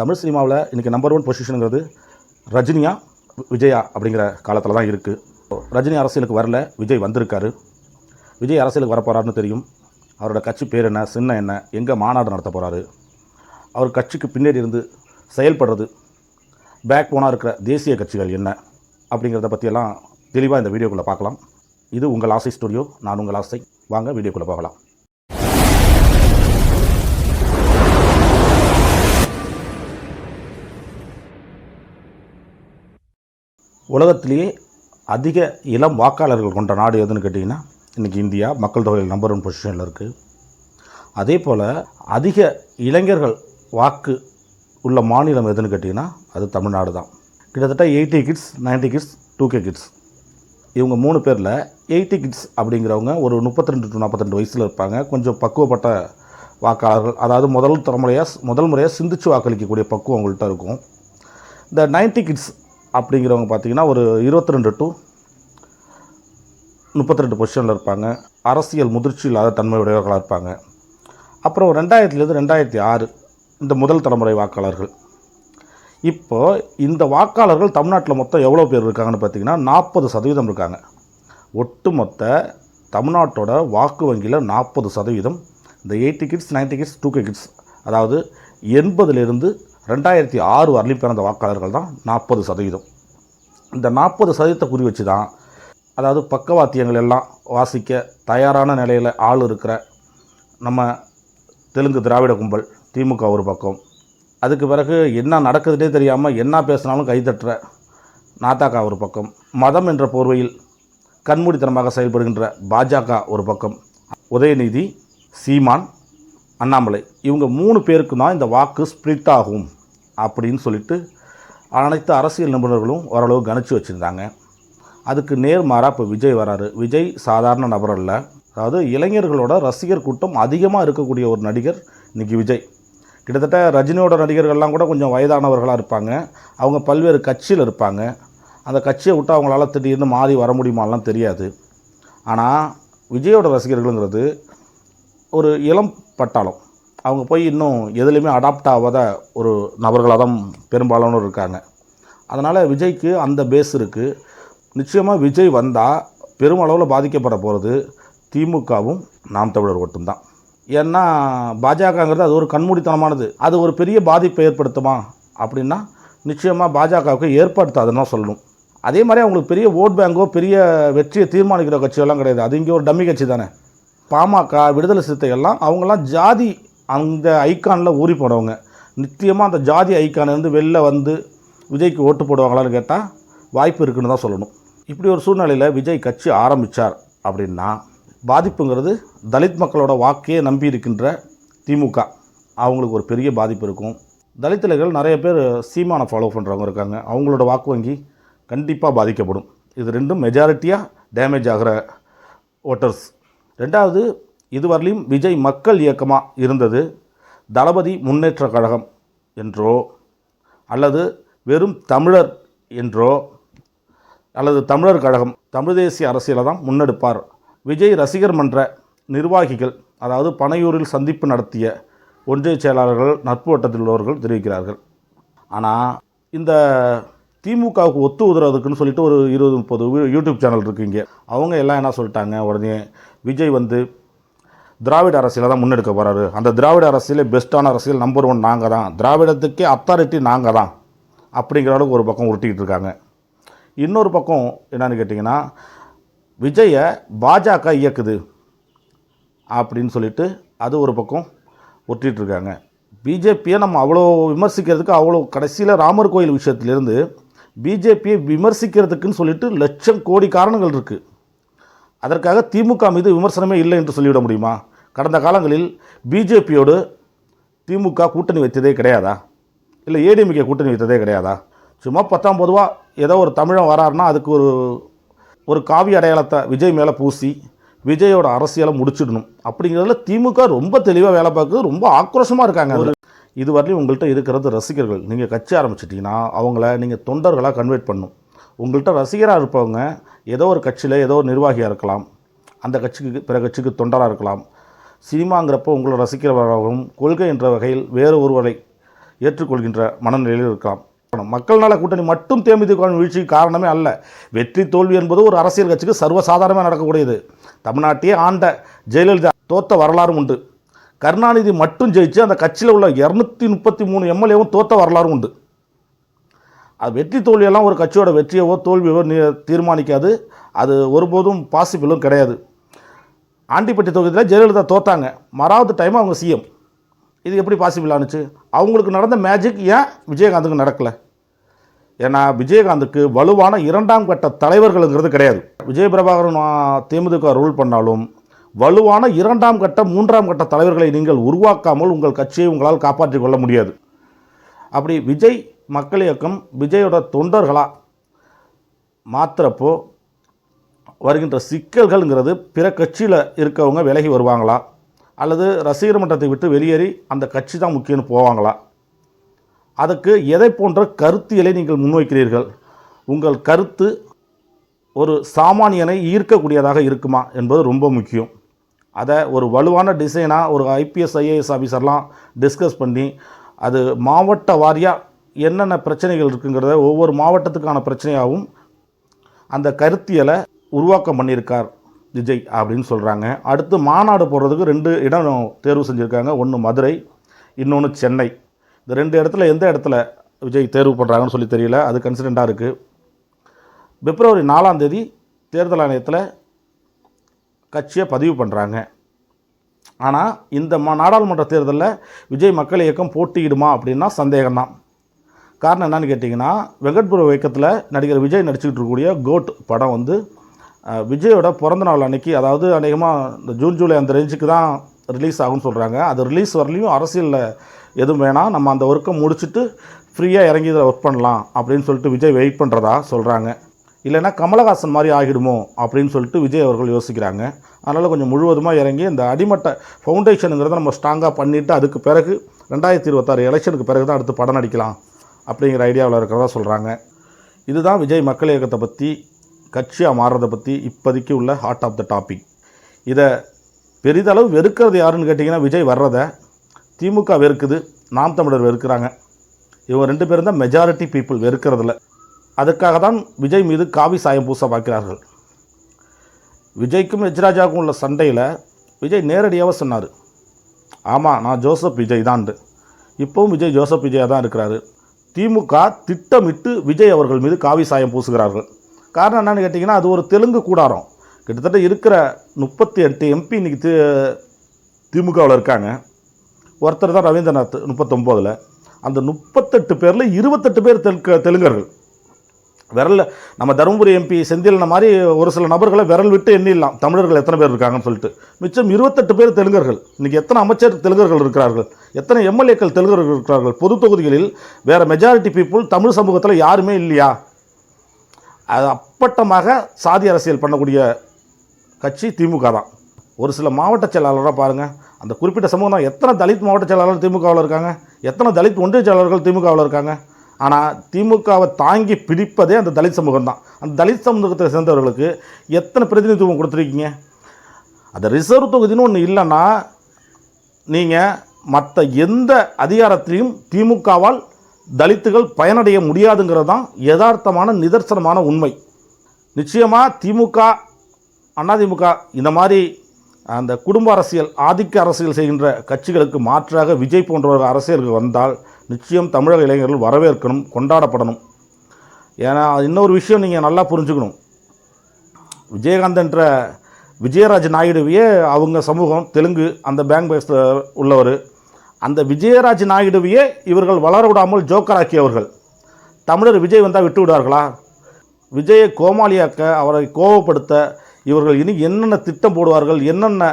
தமிழ் சினிமாவில் இன்றைக்கி number one பொசிஷனுங்கிறது ரஜினியா விஜயா அப்படிங்கிற காலத்தில் தான் இருக்குது ரஜினி அரசியலுக்கு வரல விஜய் வந்திருக்காரு. விஜய் அரசியலுக்கு வரப்போகிறாருன்னு தெரியும். அவரோட கட்சி பேர் என்ன சின்ன என்ன எங்கே மாநாடு நடத்த போகிறாரு அவர் கட்சிக்கு பின்னாடி இருந்து செயல்படுறது பேக் போனாக இருக்கிற தேசிய கட்சிகள் என்ன அப்படிங்கிறத பற்றியெல்லாம் தெளிவாக இந்த வீடியோக்குள்ளே பார்க்கலாம். இது உங்கள் ஆசை ஸ்டுடியோ நான் உங்கள் ஆசை. வாங்க வீடியோக்குள்ளே போகலாம். உலகத்திலேயே அதிக இளம் வாக்காளர்கள் கொண்ட நாடு எதுன்னு கேட்டிங்கன்னா இன்றைக்கி இந்தியா மக்கள் தொகையில் நம்பர் ஒன் பொசிஷனில் இருக்குது அதே போல் அதிக இளைஞர்கள் வாக்கு உள்ள மாநிலம் எதுன்னு கேட்டிங்கன்னா அது தமிழ்நாடு தான். கிட்டத்தட்ட eighty kids 90 kids two K kids இவங்க மூணு பேரில் எயிட்டி கிட்ஸ் அப்படிங்கிறவங்க ஒரு முப்பத்தி ரெண்டு டு நாற்பத்தி ரெண்டு வயசில் இருப்பாங்க. கொஞ்சம் பக்குவப்பட்ட வாக்காளர்கள் அதாவது முதல் தலைமுறையாக முதல் முறையாக சிந்திச்சு வாக்களிக்கக்கூடிய பக்குவம் அவங்கள்ட்ட இருக்கும். இந்த 90 கிட்ஸ் அப்படிங்கிறவங்க பார்த்தீங்கன்னா ஒரு இருபத்தி ரெண்டு டு முப்பத்தி ரெண்டு பொசிஷனில் இருப்பாங்க. அரசியல் முதிர்ச்சி இல்லாத தன்மையுடையவர்களாக இருப்பாங்க. அப்புறம் ரெண்டாயிரத்துலேருந்து ரெண்டாயிரத்தி ஆறு இந்த முதல் தலைமுறை வாக்காளர்கள். இப்போ இந்த வாக்காளர்கள் தமிழ்நாட்டில் மொத்தம் எவ்வளோ பேர் இருக்காங்கன்னு பார்த்தீங்கன்னா நாற்பது சதவீதம் இருக்காங்க. ஒட்டுமொத்த தமிழ்நாட்டோட வாக்கு வங்கியில் நாற்பது சதவீதம். இந்த eighty kids 90 kids two K kids அதாவது எண்பதுலேருந்து ரெண்டாயிரத்தி ஆறு வரலையும் பிறந்த வாக்காளர்கள் தான் நாற்பது சதவீதம். இந்த நாற்பது சதவீதத்தை குறி வச்சு தான் அதாவது பக்கவாத்தியங்கள் எல்லாம் வாசிக்க தயாரான நிலையில் ஆள் இருக்கிற நம்ம தெலுங்கு திராவிட கும்பல் திமுக ஒரு பக்கம். அதுக்கு பிறகு என்ன நடக்குதுன்னே தெரியாமல் என்ன பேசினாலும் கைதட்டுற நாத்தாக்கா ஒரு பக்கம். மதம் என்ற போர்வையில் கண்மூடித்தனமாக செயல்படுகின்ற பாஜக ஒரு பக்கம். உதயநிதி சீமான் அண்ணாமலை இவங்க மூணு பேருக்கு தான் இந்த வாக்கு ஸ்ப்ளிட் ஆகும் அப்படின்னு சொல்லிட்டு அனைத்து அரசியல் நிபுணர்களும் ஓரளவு கணிச்சு வச்சுருந்தாங்க. அதுக்கு நேர்மாறாக இப்போ விஜய் வராரு. விஜய் சாதாரண நபர் அல்ல. அதாவது இளைஞர்களோட ரசிகர் கூட்டம் அதிகமாக இருக்கக்கூடிய ஒரு நடிகர் இன்றைக்கி விஜய். கிட்டத்தட்ட ரஜினியோட நடிகர்கள்லாம் கூட கொஞ்சம் வயதானவர்களாக இருப்பாங்க. அவங்க பல்வேறு கட்சியில் இருப்பாங்க. அந்த கட்சியை விட்டு அவங்களால திடீர்னு மாறி வர முடியுமாலாம் தெரியாது. ஆனால் விஜயோட ரசிகர்கள்ங்கிறது ஒரு இளம் பட்டாளம். அவங்க போய் இன்னும் எதுலேயுமே அடாப்ட் ஆகாத ஒரு நபர்களாக தான் பெரும்பாலானோர் இருக்காங்க. அதனால் விஜய்க்கு அந்த பேஸ் இருக்குது நிச்சயமாக விஜய் வந்தால் பெருமளவில் பாதிக்கப்பட போகிறது திமுகவும் நாம் தமிழர் மட்டும்தான் ஏன்னா பாஜகங்கிறது அது ஒரு கண்மூடித்தனமானது. அது ஒரு பெரிய பாதிப்பை ஏற்படுத்துமா? அப்படின்னா நிச்சயமாக பாஜகவுக்கு ஏற்படுத்தாதுன்னு சொல்லணும். அதே மாதிரி அவங்களுக்கு பெரிய ஓட் பேங்கோ பெரிய வெற்றியை தீர்மானிக்கிற கட்சியெல்லாம் கிடையாது. அது இங்கே ஒரு டம்மி கட்சி தானே. பாமக விடுதலை சிறுத்தைகள்லாம் அவங்கெல்லாம் ஜாதி அந்த ஐக்கானில் ஊறி போனவங்க நிச்சயமாக அந்த ஜாதி ஐக்கானிலேருந்து வெளில வந்து விஜய்க்கு ஓட்டு போடுவாங்களான்னு கேட்டால் வாய்ப்பு இருக்குன்னு தான் சொல்லணும். இப்படி ஒரு சூழ்நிலையில் விஜய் கட்சி ஆரம்பித்தார் அப்படின்னா பாதிப்புங்கிறது தலித் மக்களோட வாக்கையே நம்பி இருக்கின்ற திமுக. அவங்களுக்கு ஒரு பெரிய பாதிப்பு இருக்கும். தலித் இளைஞர்கள் நிறைய பேர் சீமானை ஃபாலோ பண்ணுறவங்க இருக்காங்க. அவங்களோட வாக்கு வங்கி கண்டிப்பாக பாதிக்கப்படும். இது ரெண்டும் மெஜாரிட்டியாக டேமேஜ் ஆகிற ஓட்டர்ஸ் ரெண்டாவது இதுவரையிலும் விஜய் மக்கள் இயக்கமாக இருந்தது தளபதி முன்னேற்ற கழகம் என்றோ அல்லது வெறும் தமிழர் என்றோ அல்லது தமிழர் கழகம் தமிழ் தேசிய அரசியலை தான் முன்னெடுப்பார். விஜய் ரசிகர் மன்ற நிர்வாகிகள் அதாவது பனையூரில் சந்திப்பு நடத்திய ஒன்றிய செயலாளர்கள் நட்பு வட்டத்தில் உள்ளவர்கள் தெரிவிக்கிறார்கள். ஆனால் இந்த திமுகவுக்கு ஒத்து உதறதுக்குன்னு சொல்லிட்டு ஒரு இருபது முப்பது யூடியூப் சேனல் இருக்குங்க அவங்க எல்லாம் என்ன சொல்லிட்டாங்க? உடனே விஜய் வந்து திராவிட அரசியலை தான் முன்னெடுக்க போகிறாரு அந்த திராவிட அரசியலே பெஸ்ட்டான அரசியல் நம்பர் ஒன் நாங்கள் தான். திராவிடத்துக்கே அத்தாரிட்டி நாங்கள் தான் அப்படிங்கிற அளவுக்கு ஒரு பக்கம் உருட்டிக்கிட்டு இருக்காங்க. இன்னொரு பக்கம் என்னன்னு கேட்டிங்கன்னா விஜயை பாஜக இயக்குது அப்படின்னு சொல்லிட்டு அது ஒரு பக்கம் ஒட்டிகிட்டு இருக்காங்க. பிஜேபியை நம்ம அவ்வளோ விமர்சிக்கிறதுக்கு அவ்வளோ கடைசியில் ராமர் கோயில் விஷயத்துலேருந்து பிஜேபியை விமர்சிக்கிறதுக்குன்னு சொல்லிட்டு லட்சம் கோடி காரணங்கள் இருக்குது அதற்காக திமுக மீது விமர்சனமே இல்லை என்று சொல்லிவிட முடியுமா? கடந்த காலங்களில் பிஜேபியோடு திமுக கூட்டணி வைத்ததே கிடையாதா? இல்லை ஏடிஎம்கே கூட்டணி வைத்ததே கிடையாதா? சும்மா பத்தாம் பொதுவாக ஏதோ ஒரு தமிழன் வராருன்னா அதுக்கு ஒரு ஒரு காவி அடையாளத்தை விஜய் மேலே பூசி விஜயோட அரசியலை முடிச்சிடணும். அப்படிங்கிறதுல திமுக ரொம்ப தெளிவாக வேலை பார்க்குது ரொம்ப ஆக்ரோஷமாக இருக்காங்க இதுவரையும் இதுவரையிலும் உங்கள்கிட்ட இருக்கிறது ரசிகர்கள். நீங்கள் கட்சி ஆரம்பிச்சிட்டிங்கன்னா அவங்கள நீங்கள் தொண்டர்களாக கன்வெர்ட் பண்ணும். உங்கள்கிட்ட ரசிகராக இருப்பவங்க ஏதோ ஒரு கட்சியில் ஏதோ ஒரு நிர்வாகியாக இருக்கலாம். அந்த கட்சிக்கு பிற கட்சிக்கு தொண்டராக இருக்கலாம். சினிமாங்கிறப்போ உங்களை ரசிக்கிறவராகவும் கொள்கை என்ற வகையில் வேறு ஒருவரை ஏற்றுக்கொள்கின்ற மனநிலையில் இருக்கலாம். மக்கள் நல கூட்டணி மட்டும் தேமுதிக வீழ்ச்சிக்கு காரணமே அல்ல. வெற்றி தோல்வி என்பது ஒரு அரசியல் கட்சிக்கு சர்வசாதாரணமாக நடக்கக்கூடியது. தமிழ்நாட்டையே ஆண்ட ஜெயலலிதா தோத்த வரலாறும் உண்டு. கருணாநிதி மட்டும் ஜெயிச்சு அந்த கட்சியில் உள்ள இரநூத்தி முப்பத்தி மூணு எம்எல்ஏவும் தோற்ற வரலாறும் உண்டு. அது வெற்றி தோல்வியெல்லாம் ஒரு கட்சியோட வெற்றியவோ தோல்வியவோ நீ- தீர்மானிக்காது. அது ஒருபோதும் பாசிபிளும் கிடையாது. ஆண்டிப்பட்டி தொகுதியில் ஜெயலலிதா தோத்தாங்க. மறாவது டைம் அவங்க சிஎம் இது எப்படி பாசிபிள் ஆனுச்சு? அவங்களுக்கு நடந்த மேஜிக் ஏன் விஜயகாந்துக்கு நடக்கலை? ஏன்னா விஜயகாந்துக்கு வலுவான இரண்டாம் கட்ட தலைவர்களுங்கிறது கிடையாது. விஜய பிரபாகரன் தேமுதிக ரூல் பண்ணாலும் வலுவான இரண்டாம் கட்ட மூன்றாம் கட்ட தலைவர்களை நீங்கள் உருவாக்காமல் உங்கள் கட்சியை உங்களால் காப்பாற்றிக் கொள்ள முடியாது. அப்படி விஜய் மக்கள் இயக்கம் விஜயோட தொண்டர்களாக மாத்திரப்போ வருகின்ற சிக்கல்கள்ங்கிறது பிற கட்சியில் இருக்கவங்க விலகி வருவாங்களா? அல்லது ரசிகர் மன்றத்தை விட்டு வெளியேறி அந்த கட்சி தான் முக்கியம்னு போவாங்களா? அதுக்கு எதை போன்ற கருத்தியலை நீங்கள் முன்வைக்கிறீர்கள்? உங்கள் கருத்து ஒரு சாமானியனை ஈர்க்கக்கூடியதாக இருக்குமா என்பது ரொம்ப முக்கியம். அதை ஒரு வலுவான டிசைனாக ஒரு ஐபிஎஸ் ஐஏஎஸ் ஆஃபீஸர்லாம் டிஸ்கஸ் பண்ணி அது மாவட்ட வாரியாக என்னென்ன பிரச்சனைகள் இருக்குங்கிறத ஒவ்வொரு மாவட்டத்துக்கான பிரச்சனையாகவும் அந்த கருத்தியலை உருவாக்கம் பண்ணியிருக்கார் விஜய் அப்படின்னு சொல்கிறாங்க அடுத்து மாநாடு போடுறதுக்கு ரெண்டு இடம் தேர்வு செஞ்சுருக்காங்க. ஒன்று மதுரை இன்னொன்று சென்னை. இந்த ரெண்டு இடத்துல எந்த இடத்துல விஜய் தேர்வு பண்ணுறாங்கன்னு சொல்லி தெரியல. அது கன்சிடெண்ட்டாக இருக்குது பிப்ரவரி நாலாம் தேதி தேர்தல் ஆணையத்தில் கட்சியை பதிவு பண்ணுறாங்க ஆனால் இந்த மா நாடாளுமன்ற தேர்தலில் விஜய் மக்கள் இயக்கம் போட்டியிடுமா அப்படின்னா சந்தேகம்தான். காரணம் என்னன்னு கேட்டிங்கன்னா வெங்கட்புர இயக்கத்தில் நடிகர் விஜய் நடிச்சுக்கிட்டு இருக்கக்கூடிய கோட் படம் வந்து விஜயோட பிறந்த நாள் அன்னைக்கு அதாவது அநேகமாக இந்த ஜூன் ஜூலை அந்த ரேஞ்சுக்கு தான் ரிலீஸ் ஆகும்னு சொல்கிறாங்க அது ரிலீஸ் வரலையும் அரசியலில் எதுவும் வேணாம். நம்ம அந்த ஒர்க்கை முடிச்சுட்டு ஃப்ரீயாக இறங்கி இதில் ஒர்க் பண்ணலாம் அப்படின்னு சொல்லிட்டு விஜய் வெயிட் பண்ணுறதா சொல்கிறாங்க இல்லைன்னா கமலஹாசன் மாதிரி ஆகிடுமோ அப்படின்னு சொல்லிட்டு விஜய் அவர்கள் யோசிக்கிறாங்க. அதனால் கொஞ்சம் முழுவதுமாக இறங்கி இந்த அடிமட்ட ஃபவுண்டேஷனுங்கிறத நம்ம ஸ்ட்ராங்காக பண்ணிவிட்டு அதுக்கு பிறகு ரெண்டாயிரத்தி இருபத்தாறு எலெக்ஷனுக்கு பிறகு தான் அடுத்து படம் நடிக்கலாம் அப்படிங்கிற ஐடியாவில் இருக்கிறதா சொல்கிறாங்க இதுதான் விஜய் மக்கள் இயக்கத்தை பற்றி கட்சியாக மாறுறதை பற்றி இப்போதைக்கு உள்ள ஹார்ட் ஆஃப் த டாபிக் இதை பெரிதளவு வெறுக்கிறது யாருன்னு கேட்டிங்கன்னா விஜய் வர்றதை திமுக வெறுக்குது நாம் தமிழர் வெறுக்கிறாங்க. இவங்க ரெண்டு பேரும் தான் மெஜாரிட்டி பீப்புள் வெறுக்கிறதில்ல. அதுக்காக தான் விஜய் மீது காவி சாயம் பூச பார்க்கிறார்கள். விஜய்க்கும் எச்ராஜாவுக்கும் உள்ள சண்டையில் விஜய் நேரடியாக சொன்னார். ஆமாம் நான் ஜோசப் விஜய் தான்ட்டு இப்போவும் விஜய் ஜோசப் விஜயாக தான் இருக்கிறாரு. திமுக திட்டமிட்டு விஜய் அவர்கள் மீது காவி சாயம் பூசுகிறார்கள். காரணம் என்னென்னு கேட்டிங்கன்னா அது ஒரு தெலுங்கு கூடாரம். கிட்டத்தட்ட இருக்கிற முப்பத்தி எட்டு எம்பி இன்னைக்கு தி திமுகவில் இருக்காங்க. ஒருத்தர் தான் ரவீந்திரநாத் முப்பத்தொம்போதில். அந்த முப்பத்தெட்டு பேரில் இருபத்தெட்டு பேர் தெலுங்கு தெலுங்கர்கள். விரலில் நம்ம தருமபுரி எம்பி செந்தில்ன மாதிரி ஒரு சில நபர்களை விரல் விட்டு எண்ணிடலாம். தமிழர்கள் எத்தனை பேர் இருக்காங்கன்னு சொல்லிட்டு. மிச்சம் இருபத்தெட்டு பேர் தெலுங்கர்கள். இன்றைக்கி எத்தனை அமைச்சர் தெலுங்கர்கள் இருக்கிறார்கள்? எத்தனை எம்எல்ஏக்கள் தெலுங்கர்கள் இருக்கிறார்கள்? பொது தொகுதிகளில் வேறு மெஜாரிட்டி பீப்புள் தமிழ் சமூகத்தில் யாருமே இல்லையா? அது அப்பட்டமாக சாதி அரசியல் பண்ணக்கூடிய கட்சி திமுக தான். ஒரு சில மாவட்ட செயலாளராக பாருங்கள் அந்த குறிப்பிட்ட சமூகம் தான். எத்தனை தலித் மாவட்ட செயலாளர் திமுகவில் இருக்காங்க? எத்தனை தலித் ஒன்றிய செயலாளர்கள் திமுகவில் இருக்காங்க? ஆனால் திமுகவை தாங்கி பிடிப்பதே அந்த தலித் சமூகம் தான் அந்த தலித் சமூகத்தை சேர்ந்தவர்களுக்கு எத்தனை பிரதிநிதித்துவம் கொடுத்துருக்கீங்க? அந்த ரிசர்வ் தொகுதின்னு ஒன்று இல்லைன்னா நீங்கள் மற்ற எந்த அதிகாரத்திலையும் திமுகவால் தலித்துகள் பயனடைய முடியாதுங்கிறது தான் யதார்த்தமான நிதர்சனமான உண்மை. நிச்சயமாக திமுக அதிமுக இந்த மாதிரி அந்த குடும்ப அரசியல் ஆதிக்க அரசியல் செய்கின்ற கட்சிகளுக்கு மாற்றாக விஜய் போன்றவர்கள் அரசியலுக்கு வந்தால் நிச்சயம் தமிழக இளைஞர்கள் வரவேற்கணும் கொண்டாடப்படணும். ஏன்னா இன்னொரு விஷயம் நீங்கள் நல்லா புரிஞ்சுக்கணும். விஜயகாந்த் என்ற விஜயராஜ் நாயுடுவையே அவங்க சமூகம் தெலுங்கு அந்த பேங்க் பேஸில் உள்ளவர் அந்த விஜயராஜ் நாயுடுவையே இவர்கள் வளர விடாமல் ஜோக்கராக்கியவர்கள் தமிழர் விஜய் வந்தால் விட்டு விடுவார்களா? விஜயை கோமாளியாக்க அவரை கோவப்படுத்த இவர்கள் இனி என்னென்ன திட்டம் போடுவார்கள் என்னென்ன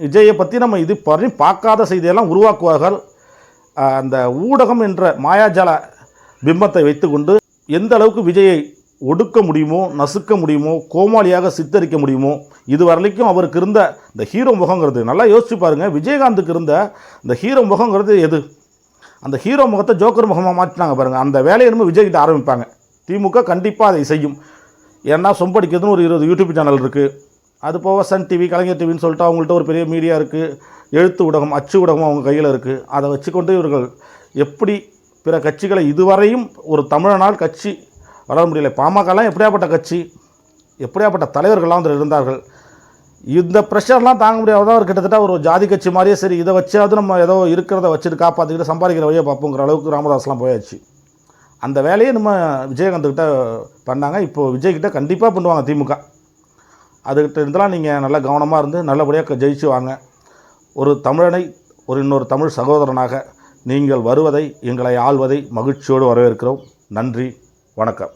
விஜயை பற்றி நம்ம இது பண்ணி பார்க்காத செய்தியெல்லாம் உருவாக்குவார்கள்? அந்த ஊடகம் என்ற மாயாஜால பிம்பத்தை வைத்துக்கொண்டு எந்த அளவுக்கு விஜயை ஒடுக்க முடியுமோ நசுக்க முடியுமோ கோமாளியாக சித்தரிக்க முடியுமோ இது வரைக்கும் அவருக்கு இருந்த இந்த ஹீரோ முகங்கிறது நல்லா யோசிச்சு பாருங்க. விஜயகாந்துக்கு இருந்த இந்த ஹீரோ முகங்கிறது எது? அந்த ஹீரோ முகத்தை ஜோக்கர் முகமாக மாற்றினாங்க பாருங்கள் அந்த வேலையை நம்ம விஜய்கிட்ட ஆரம்பிப்பாங்க. திமுக கண்டிப்பாக அதை செய்யும். ஏன்னா சொம்படிக்கிறதுன்னு ஒரு இருபது யூடியூப் சேனல் இருக்குது அது போக சன் டிவி கலைஞர் டிவின்னு சொல்லிட்டு அவங்கள்ட்ட ஒரு பெரிய மீடியா இருக்குது எழுத்து ஊடகம் அச்சு ஊடகம் அவங்க கையில் இருக்குது அதை வச்சுக்கொண்டு இவர்கள் எப்படி பிற கட்சிகளை இதுவரையும் ஒரு தமிழனால் கட்சி வளர முடியல. பாமகலாம் எப்படியாப்பட்ட கட்சி? எப்படியாப்பட்ட தலைவர்கள்லாம் அதில் இருந்தார்கள்? இந்த ப்ரெஷர்லாம் தாங்க முடியாத ஒரு கிட்டத்தட்ட ஒரு ஜாதி கட்சி மாதிரியே சரி இதை வச்சாவது நம்ம ஏதோ இருக்கிறத வச்சுட்டு காப்பாற்றிக்கிட்டு சம்பாதிக்கிற வழியை பார்ப்போங்கிற அளவுக்கு ராமதாஸ்லாம் போயாச்சு. அந்த வேலையை நம்ம விஜயகாந்த்கிட்ட பண்ணாங்க. இப்போ விஜய்கிட்ட கண்டிப்பாக பண்ணுவாங்க திமுக. அதுக்கிட்ட இருந்தெல்லாம் நீங்கள் நல்லா கவனமாக இருந்து நல்லபடியாக ஜெயிச்சு வாங்க. ஒரு தமிழனை ஒரு இன்னொரு தமிழ் சகோதரனாக நீங்கள் வருவதை எங்களை ஆள்வதை மகிழ்ச்சியோடு வரவேற்கிறோம். நன்றி வணக்கம்.